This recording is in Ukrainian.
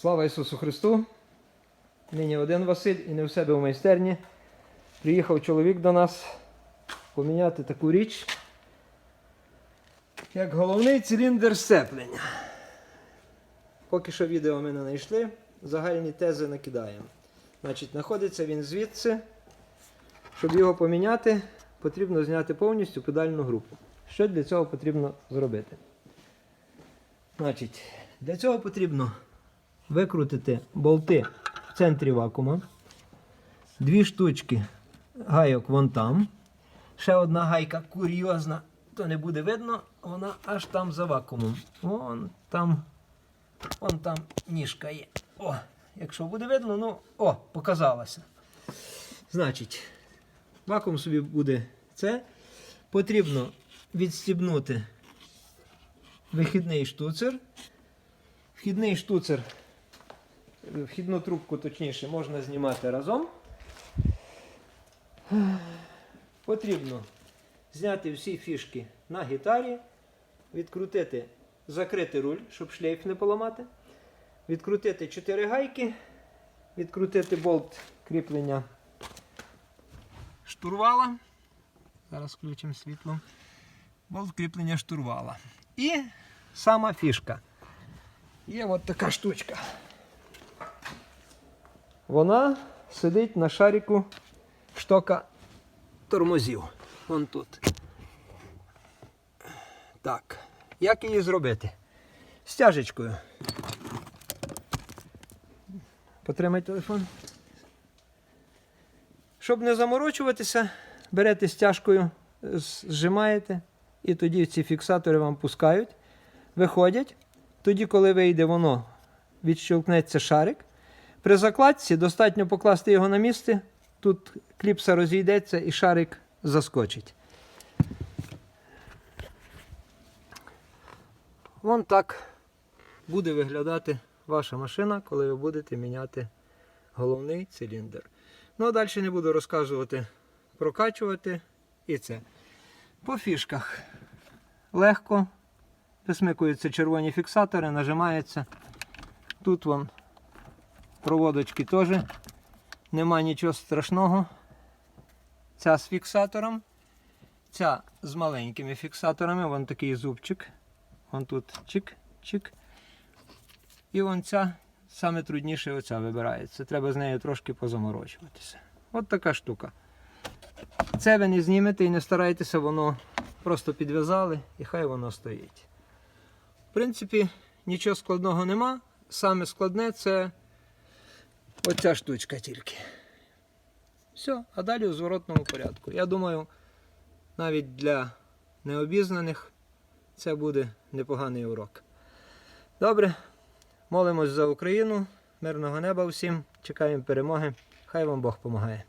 Слава Ісусу Христу! Нині один Василь і не в себе в майстерні. Приїхав чоловік до нас поміняти таку річ, як головний циліндр сцеплення. Поки що відео ми не знайшли, загальні тези накидаємо. Значить, знаходиться він звідси. Щоб його поміняти, потрібно зняти повністю педальну групу. Що для цього потрібно зробити? Значить, для цього потрібно викрутити болти в центрі вакуума. Дві штучки гайок вон там. Ще одна гайка курйозна, то не буде видно, вона аж там за вакуумом. Вон там, вон там ніжка є. О, якщо буде видно, ну, о, показалося. Значить, вакуум собі буде це. Потрібно відстібнути вихідний штуцер. Вхідний штуцер, вхідну трубку, точніше, можна знімати разом. Потрібно зняти всі фішки на гітарі, відкрутити, закрити руль, щоб шлейф не поламати. Відкрутити 4 гайки, відкрутити болт кріплення штурвала. Зараз включимо світло. Болт кріплення штурвала. І сама фішка. Є от така штучка. Вона сидить на шарику штока тормозів. Вон тут. Так. Як її зробити? Стяжечкою. Потримай телефон. Щоб не заморочуватися, берете стяжкою, зжимаєте, і тоді ці фіксатори вам пускають, виходять. Тоді, коли вийде воно, відщелкнеться шарик. При закладці достатньо покласти його на місце. Тут кліпса розійдеться і шарик заскочить. Вон так буде виглядати ваша машина, коли ви будете міняти головний циліндр. Ну а далі не буду розказувати, прокачувати і це. По фішках легко. Висмикуються червоні фіксатори, нажимається. Тут вон проводочки теж. Нема нічого страшного. Ця з фіксатором. Ця з маленькими фіксаторами. Вон такий зубчик. Вон тут чик-чик. І вон ця саме трудніше оця вибирається. Треба з нею трошки позаморочуватися. От така штука. Це ви не знімете і не старайтеся, воно просто підв'язали і хай воно стоїть. В принципі, нічого складного нема. Саме складне це оця штучка тільки. Все, а далі у зворотному порядку. Я думаю, навіть для необізнаних це буде непоганий урок. Добре, молимось за Україну, мирного неба всім, чекаємо перемоги. Хай вам Бог допомагає.